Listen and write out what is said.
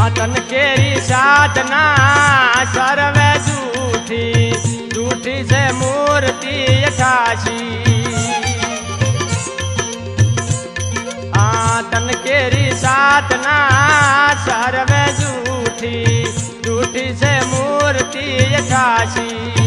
આતન કેરી સાધના સર્વે જૂઠી જૂઠી છે મૂર્તિ યથાશી. આતન કેરી સાધના સર્વે જૂઠી જૂઠી છે મૂર્તિ યથાશી.